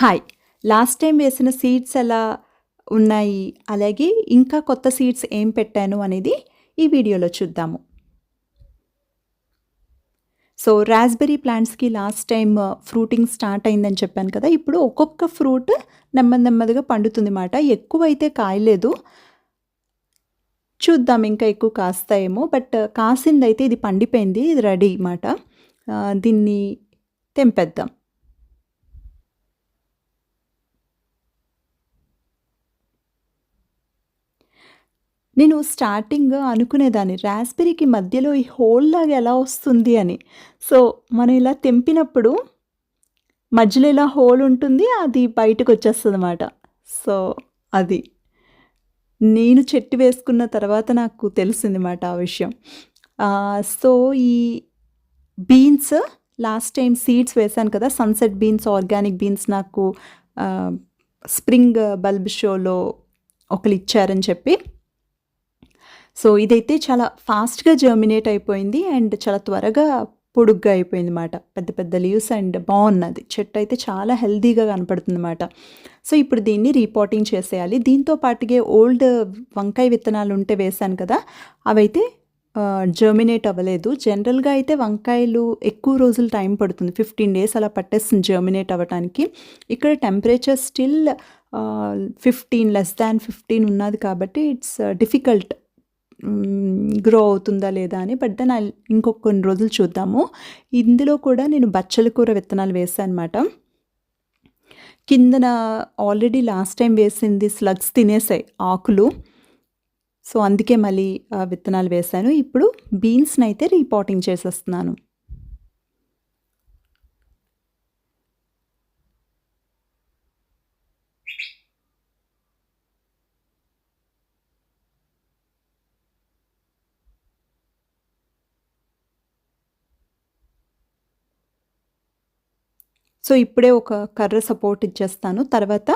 Hi last time వేసిన seeds ఎలా ఉన్నాయి? అలాగే ఇంకా కొత్త సీడ్స్ ఏం పెట్టాను అనేది ఈ వీడియోలో చూద్దాము. సో రాస్బెర్రీ ప్లాంట్స్కి లాస్ట్ టైం ఫ్రూటింగ్ స్టార్ట్ అయిందని చెప్పాను కదా ఇప్పుడు ఒక్కొక్క ఫ్రూట్ నెమ్మది నెమ్మదిగా పండుతుంది మాట. ఎక్కువైతే కాయలేదు. చూద్దాం ఇంకా ఎక్కువ కాస్తాయేమో బట్ uh, కాసిందైతే ఇది పండిపోయింది ఇది రెడీ మాట. Uh, దీన్ని తెంపేద్దాం. నేను స్టార్టింగ్ అనుకునేదాన్ని. రాస్బెర్రీకి మధ్యలో ఈ హోల్ లాగా ఎలా వస్తుంది అని. సో మనం ఇలా తెంపినప్పుడు మధ్యలో ఇలా హోల్ ఉంటుంది అది బయటకు వచ్చేస్తుంది అన్నమాట సో అది. నేను చెట్టు వేసుకున్న తర్వాత నాకు తెలిసింది మాట ఆ విషయం. సో ఈ బీన్స్ లాస్ట్ టైం సీడ్స్ వేశాను కదా సన్సెట్ బీన్స్ ఆర్గానిక్ బీన్స్ నాకు స్ప్రింగ్ బల్బ్ షోలో ఒకరు ఇచ్చారని చెప్పి. సో ఇదైతే చాలా ఫాస్ట్గా జర్మినేట్ అయిపోయింది అండ్ చాలా త్వరగా పొడుగ్గా అయిపోయింది అనమాట పెద్ద పెద్ద లీవ్స్ అండ్ బాగున్నది చెట్టు అయితే చాలా హెల్దీగా కనపడుతుంది అనమాట సో ఇప్పుడు దీన్ని రీపోటింగ్ చేసేయాలి. దీంతో పాటుగా ఓల్డ్ వంకాయ విత్తనాలు ఉంటే వేశాను కదా అవైతే జర్మినేట్ అవ్వలేదు. జనరల్గా అయితే వంకాయలు ఎక్కువ రోజులు టైం పడుతుంది. ఫిఫ్టీన్ డేస్ అలా పట్టేస్తుంది జర్మినేట్ అవ్వడానికి ఇక్కడ temperature still fifteen less than fifteen ఉన్నది కాబట్టి ఇట్స్ డిఫికల్ట్ గ్రో అవుతుందా లేదా అని బట్ దెన్ ఇంకొక కొన్ని రోజులు చూద్దాము. ఇందులో కూడా నేను బచ్చల కూర విత్తనాలు వేసాను అనమాట కిందన ఆల్రెడీ లాస్ట్ టైం వేసింది స్లగ్స్ తినేసాయి ఆకులు. సో అందుకే మళ్ళీ విత్తనాలు వేశాను. ఇప్పుడు బీన్స్ని అయితే రీపాటింగ్ చేసేస్తున్నాను. సో ఇప్పుడే ఒక కర్ర సపోర్ట్ ఇచ్చేస్తాను. తర్వాత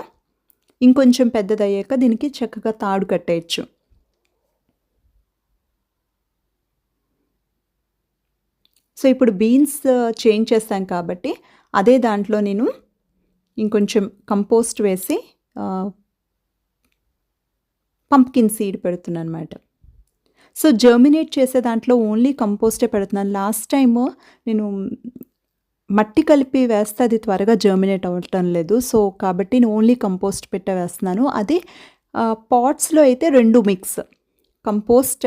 ఇంకొంచెం పెద్దదయ్యాక దీనికి చక్కగా తాడు కట్టేయచ్చు. సో ఇప్పుడు బీన్స్ చేంజ్ uh, చేస్తాం కాబట్టి అదే దాంట్లో నేను ఇంకొంచెం కంపోస్ట్ వేసి uh, పంప్కిన్ సీడ్ పెడుతున్నాను అనమాట సో జర్మినేట్ చేసే దాంట్లో ఓన్లీ కంపోస్టే పెడుతున్నాను. లాస్ట్ టైము నేను మట్టి కలిపి వేస్తే అది త్వరగా జర్మినేట్ అవ్వటం లేదు. సో కాబట్టి నేను ఓన్లీ కంపోస్ట్ పెట్టే వేస్తున్నాను. అదే పాట్స్లో అయితే రెండు మిక్స్ కంపోస్ట్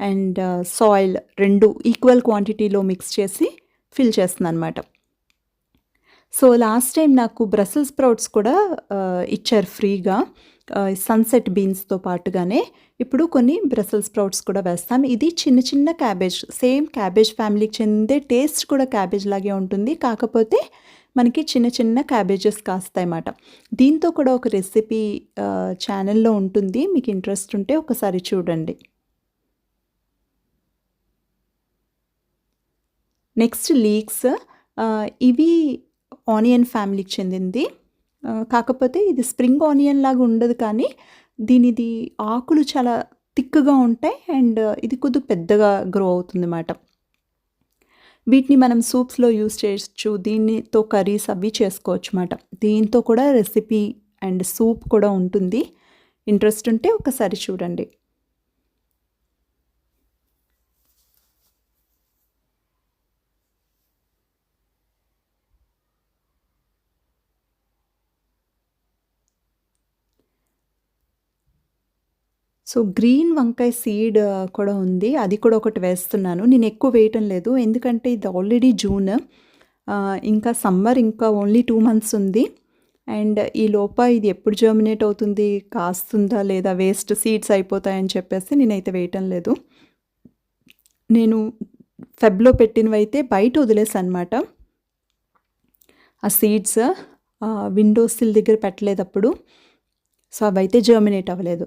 అండ్ సాయిల్ రెండు ఈక్వల్ క్వాంటిటీలో మిక్స్ చేసి ఫిల్ చేస్తున్నాను అనమాట సో లాస్ట్ టైం నాకు బ్రసెల్ స్ప్రౌట్స్ కూడా uh, ఇచ్చారు ఫ్రీగా సన్సెట్ బీన్స్తో పాటుగానే ఇప్పుడు కొన్ని బ్రసల్ స్ప్రౌట్స్ కూడా వేస్తాం. ఇది చిన్న చిన్న క్యాబేజ్ సేమ్ క్యాబేజ్ ఫ్యామిలీకి చెందే టేస్ట్ కూడా క్యాబేజ్ లాగే ఉంటుంది. కాకపోతే మనకి చిన్న చిన్న క్యాబేజెస్ కాస్తాయన్నమాట దీంతో కూడా ఒక రెసిపీ ఛానల్లో ఉంటుంది. మీకు ఇంట్రెస్ట్ ఉంటే ఒకసారి చూడండి. నెక్స్ట్ లీక్స్ ఇవి ఆనియన్ ఫ్యామిలీకి చెందింది. కాకపోతే ఇది స్ప్రింగ్ ఆనియన్ లాగా ఉండదు కానీ దీనిది ఆకులు చాలా థిక్గా ఉంటాయి అండ్ ఇది కొద్దిగా పెద్దగా గ్రో అవుతుంది అన్నమాట వీటిని మనం సూప్స్లో యూస్ చేయొచ్చు దీనితో కర్రీస్ అవి చేసుకోవచ్చు అన్నమాట దీంతో కూడా రెసిపీ అండ్ సూప్ కూడా ఉంటుంది. ఇంట్రెస్ట్ ఉంటే ఒకసారి చూడండి. సో గ్రీన్ వంకాయ సీడ్ కూడా ఉంది. అది కూడా ఒకటి వేస్తున్నాను. నేను ఎక్కువ వేయటం లేదు. ఎందుకంటే ఇది ఆల్రెడీ జూన్. ఇంకా సమ్మర్ ఇంకా ఓన్లీ టూ మంత్స్ ఉంది. అండ్ ఈ లోప ఇది ఎప్పుడు జర్మినేట్ అవుతుంది కాస్తుందా లేదా వేస్ట్ సీడ్స్ అయిపోతాయని చెప్పేసి నేనైతే వేయటం లేదు. నేను ఫెబ్లో పెట్టినవి అయితే బయట వదిలేసనమాట. ఆ సీడ్స్ విండో సిల్ దగ్గర పెట్టలేదు అప్పుడు. సో అవైతే జర్మినేట్ అవ్వలేదు.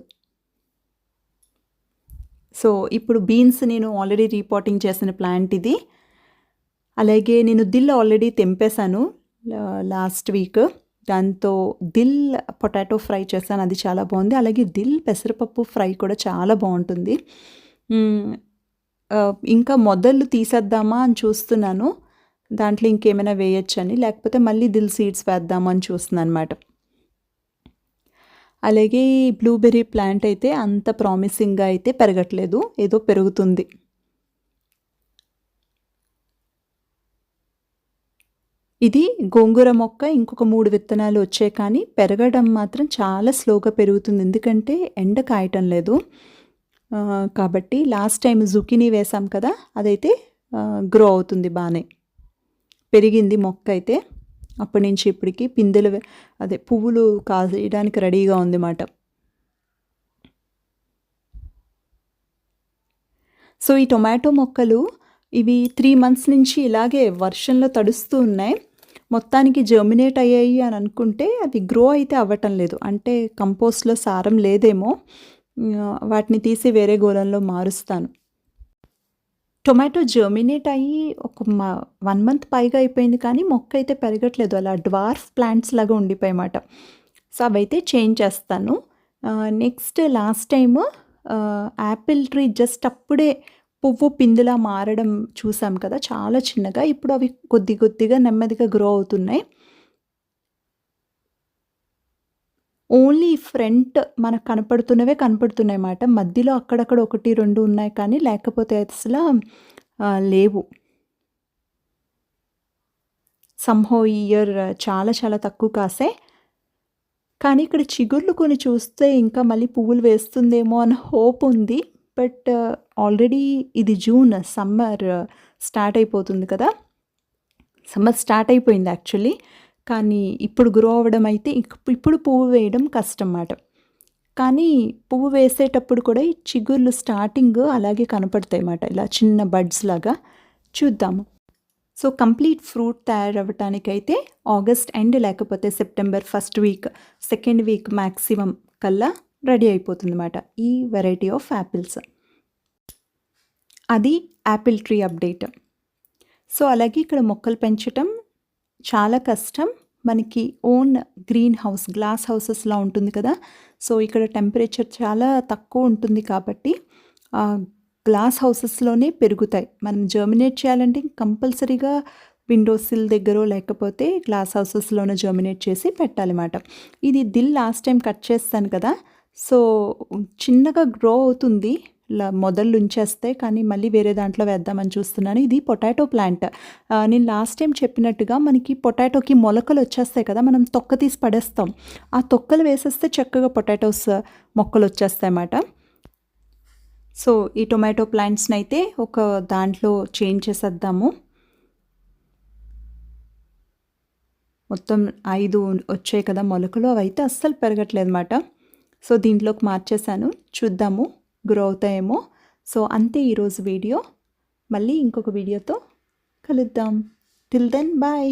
సో ఇప్పుడు బీన్స్ నేను ఆల్రెడీ రీపాటింగ్ చేసిన ప్లాంట్ ఇది. అలాగే నేను దిల్ ఆల్రెడీ తెంపేశాను లాస్ట్ వీక్. దాంతో దిల్ పొటాటో ఫ్రై చేశాను అది చాలా బాగుంది. అలాగే దిల్ పెసరపప్పు ఫ్రై కూడా చాలా బాగుంటుంది. ఇంకా మొదలు తీసేద్దామా అని చూస్తున్నాను. దాంట్లో ఇంకేమైనా వేయొచ్చని లేకపోతే మళ్ళీ దిల్ సీడ్స్ వేద్దామని చూస్తున్నాను అనమాట అలాగే ఈ బ్లూబెర్రీ ప్లాంట్ అయితే అంత ప్రామిసింగ్గా అయితే పెరగట్లేదు. ఏదో పెరుగుతుంది. ఇది గోంగూర మొక్క ఇంకొక మూడు విత్తనాలు వచ్చాయి కానీ పెరగడం మాత్రం చాలా స్లోగా పెరుగుతుంది. ఎందుకంటే ఎండ కాయటం లేదు. కాబట్టి లాస్ట్ టైం జుకినీ వేసాం కదా అదైతే గ్రో అవుతుంది బాగానే పెరిగింది మొక్క అయితే. అప్పటి నుంచి ఇప్పటికి పిందెలు అదే పువ్వులు కాసేయడానికి రెడీగా ఉంది మాట సో ఈ టొమాటో మొక్కలు ఇవి త్రీ మంత్స్ నుంచి ఇలాగే వర్షంలో తడుస్తూ ఉన్నాయి. మొత్తానికి జర్మినేట్ అయ్యాయి అని అనుకుంటే అది గ్రో అయితే అవ్వటం లేదు. అంటే కంపోస్ట్లో సారం లేదేమో. వాటిని తీసి వేరే గోళంలో మారుస్తాను. టొమాటో జర్మినేట్ అయ్యి ఒక వన్ మంత్ పైగా అయిపోయింది కానీ మొక్క అయితే పెరగట్లేదు. అలా డ్వార్ఫ్ ప్లాంట్స్ లాగా ఉండిపోయమాట సో అవైతే చేంజ్ చేస్తాను. Next last time apple tree just అప్పుడే పువ్వు పిందులా మారడం చూసాం కదా చాలా చిన్నగా. ఇప్పుడు అవి కొద్ది కొద్దిగా నెమ్మదిగా గ్రో అవుతున్నాయి. ఓన్లీ ఫ్రంట్ మనకు కనపడుతున్నవే కనపడుతున్నాయి అన్నమాట. మధ్యలో అక్కడక్కడ ఒకటి రెండు ఉన్నాయి కానీ లేకపోతే అసలు లేవు. సంహో ఇయర్ చాలా చాలా తక్కువ కాసే. కానీ ఇక్కడ చిగుర్లు కొన్ని చూస్తే ఇంకా మళ్ళీ పువ్వులు వేస్తుందేమో అన్న హోప్ ఉంది. బట్ ఆల్రెడీ uh, ఇది జూన్ సమ్మర్ స్టార్ట్ అయిపోతుంది కదా. సమ్మర్ స్టార్ట్ అయిపోయింది యాక్చువల్లీ కానీ ఇప్పుడు గ్రో అవ్వడం అయితే ఇప్పుడు పువ్వు వేయడం కష్టం అన్నమాట కానీ పువ్వు వేసేటప్పుడు కూడా ఈ చిగుర్లు స్టార్టింగ్ అలాగే కనపడతాయి అన్నమాట. ఇలా చిన్న బడ్స్ లాగా చూద్దాము. సో కంప్లీట్ ఫ్రూట్ తయారవ్వటానికైతే ఆగస్ట్ ఎండ్ లేకపోతే September first week second week maximum కల్లా రెడీ అయిపోతుంది అన్నమాట ఈ వెరైటీ ఆఫ్ యాపిల్స్ అది యాపిల్ ట్రీ అప్డేట్ సో అలాగే ఇక్కడ మొక్కలు పెంచటం చాలా కష్టం. మనకి ఓన్ గ్రీన్ హౌస్ గ్లాస్ హౌసెస్లా ఉంటుంది కదా. సో ఇక్కడ టెంపరేచర్ చాలా తక్కువ ఉంటుంది కాబట్టి గ్లాస్ హౌసెస్లోనే పెరుగుతాయి. మనం జర్మినేట్ చేయాలంటే కంపల్సరీగా విండోసిల్ దగ్గర లేకపోతే గ్లాస్ హౌసెస్లోనే జర్మినేట్ చేసి పెట్టాలన్నమాట. ఇది దిల్ లాస్ట్ టైం కట్ చేస్తాను కదా. సో చిన్నగా గ్రో అవుతుంది. మొదలు ఉంచేస్తే కానీ మళ్ళీ వేరే దాంట్లో వేద్దామని చూస్తున్నాను. ఇది పొటాటో ప్లాంట్. నేను లాస్ట్ టైం చెప్పినట్టుగా మనకి పొటాటోకి మొలకలు వచ్చేస్తాయి కదా మనం తొక్క తీసి పడేస్తాం. ఆ తొక్కలు వేసేస్తే చక్కగా పొటాటోస్ మొక్కలు వచ్చేస్తాయి అన్నమాట. సో ఈ టొమాటో ప్లాంట్స్ని అయితే ఒక దాంట్లో చేంజ్ చేసేద్దాము. మొత్తం ఐదు వచ్చాయి కదా మొలకలు అవి అయితే అస్సలు పెరగట్లేదు అన్నమాట. సో దీంట్లోకి మార్చేశాను. చూద్దాము. గ్రో అవుతాయేమో సో అంతే ఈరోజు వీడియో. మళ్ళీ ఇంకొక వీడియోతో కలుద్దాం. Till then bye